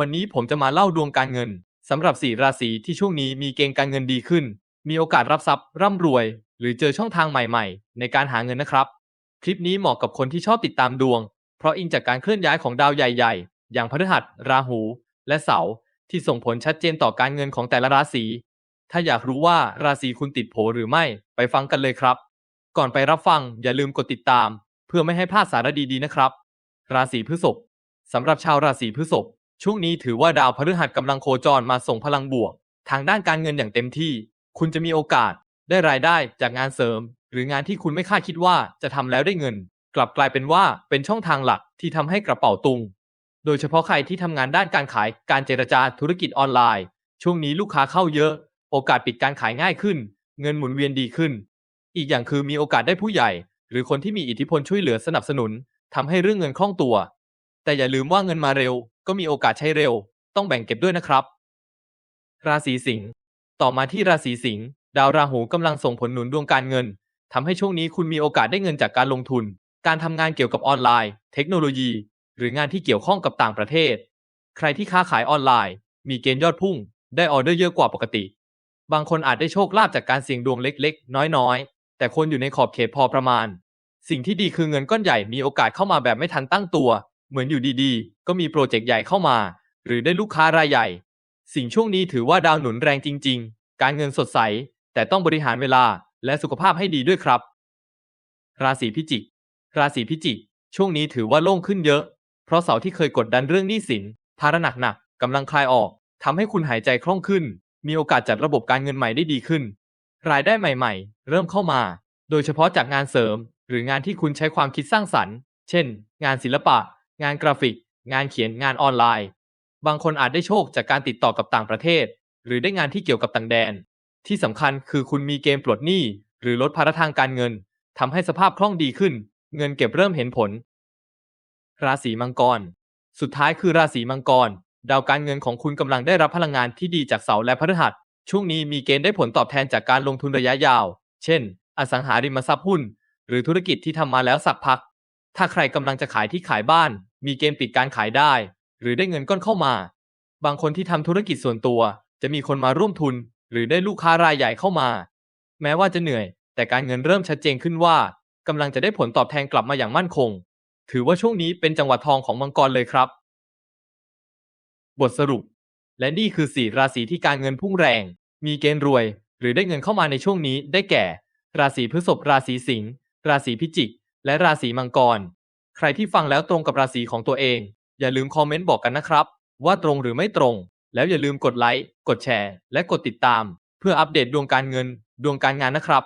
วันนี้ผมจะมาเล่าดวงการเงินสำหรับสี่ราศีที่ช่วงนี้มีเกณฑ์การเงินดีขึ้น มีโอกาสรับทรัพย์ ร่ำรวย หรือเจอช่องทางใหม่ๆ ในการหาเงินนะครับ คลิปนี้เหมาะกับคนที่ชอบติดตามดวง เพราะอิงจากการเคลื่อนย้ายของดาวใหญ่ๆ อย่างพฤหัส ราหู และเสาร์ที่ส่งผลชัดเจนต่อการเงินของแต่ละราศี ถ้าอยากรู้ว่าราศีคุณติดโผหรือไม่ ไปฟังกันเลยครับ ก่อนไปรับฟังอย่าลืมกดติดตาม เพื่อไม่ให้พลาดสาระดีๆนะครับ ราศีพฤษภสำหรับชาวราศีพฤษภ ช่วงนี้ถือว่าดาวพฤหัสกำลังโคจรมาส่งพลังบวก ทางด้านการเงินอย่างเต็มที่ คุณจะมีโอกาสได้รายได้จากงานเสริม หรืองานที่คุณไม่คาดคิดว่าจะทำแล้วได้เงิน กลับกลายเป็นว่าเป็นช่องทางหลักที่ทำให้กระเป๋าตุง โดยเฉพาะใครที่ทำงานด้านการขายการเจรจาธุรกิจออนไลน์ ช่วงนี้ลูกค้าเข้าเยอะ โอกาสปิดการขายง่ายขึ้น เงินหมุนเวียนดีขึ้น อีกอย่างคือมีโอกาสได้ผู้ใหญ่ หรือคนที่มีอิทธิพลช่วยเหลือสนับสนุนทำให้เรื่องเงินคล่องตัว แต่อย่าลืมว่าเงินมาเร็ว ก็มีโอกาสใช้เร็ว ต้องแบ่งเก็บด้วยนะครับ ราศีสิงห์ต่อมาที่ราศีสิงห์ดาวราหูกำลังส่งผลหนุนดวงการเงินทำให้ช่วงนี้คุณมีโอกาสได้เงินจากการลงทุน การทำงานเกี่ยวกับออนไลน์ เทคโนโลยี หรืองานที่เกี่ยวข้องกับต่างประเทศ ใครที่ค้าขายออนไลน์ มีเกณฑ์ยอดพุ่ง ได้ออเดอร์เยอะกว่าปกติ บางคนอาจได้โชคลาภจากการเสี่ยงดวงเล็กๆ น้อยๆ แต่คนอยู่ในขอบเขตพอประมาณ สิ่งที่ดีคือเงินก้อนใหญ่มีโอกาสเข้ามาแบบไม่ทันตั้งตัว เหมือนอยู่ดีๆ ก็มีโปรเจกต์ใหญ่เข้ามา หรือได้ลูกค้ารายใหญ่ สิ่งช่วงนี้ถือว่าดาวหนุนแรงจริง ๆ การเงินสดใส แต่ต้องบริหารเวลาและสุขภาพให้ดีด้วยครับ ราศีพิจิก ราศีพิจิก ช่วงนี้ถือว่าโล่งขึ้นเยอะ เพราะเสาที่เคยกดดันเรื่องหนี้สินภาระหนักๆกำลังคลายออกทำให้คุณหายใจคล่องขึ้น มีโอกาสจัดระบบการเงินใหม่ได้ดีขึ้น รายได้ใหม่ ๆ เริ่มเข้ามา โดยเฉพาะจากงานเสริม หรืองานที่คุณใช้ความคิดสร้างสรรค์ เช่น งานศิลปะ งานกราฟิก งานเขียนงานออนไลน์ บางคนอาจได้โชคจากการติดต่อกับต่างประเทศ หรือได้งานที่เกี่ยวกับต่างแดน ที่สำคัญคือคุณมีเกณฑ์ปลดหนี้ หรือลดภาระทางการเงินทำให้สภาพคล่องดีขึ้น เงินเก็บเริ่มเห็นผล ราศีมังกร สุดท้ายคือราศีมังกร ดาวการเงินของคุณกำลังได้รับพลังงานที่ดีจากเสาและพฤหัสช่วงนี้มีเกณฑ์ได้ผลตอบแทนจากการลงทุนระยะยาว เช่น อสังหาริมทรัพย์หุ้น หรือธุรกิจที่ทำมาแล้วสักพัก ถ้าใครกำลังจะขายที่ขายบ้าน มีเกณฑ์ปิดการขายได้ หรือได้เงินก้อนเข้ามา บางคนที่ทำธุรกิจส่วนตัว จะมีคนมาร่วมทุน หรือได้ลูกค้ารายใหญ่เข้ามา แม้ว่าจะเหนื่อย แต่การเงินเริ่มชัดเจนขึ้นว่ากำลังจะได้ผลตอบแทนกลับมาอย่างมั่นคง ถือว่าช่วงนี้เป็นจังหวะทองของมังกรเลยครับ บทสรุป และนี่คือสี่ราศีที่การเงินพุ่งแรง มีเกณฑ์รวย หรือได้เงินเข้ามาในช่วงนี้ได้แก่ ราศีพฤษภราศีสิงห์ราศีพิจิก และราศีมังกร ใครที่ฟังแล้วตรงกับราศีของตัวเอง อย่าลืมคอมเมนต์บอกกันนะครับ ว่าตรงหรือไม่ตรง แล้วอย่าลืมกดไลค์กดแชร์ และกดติดตาม เพื่ออัปเดตดวงการเงิน ดวงการงานนะครับ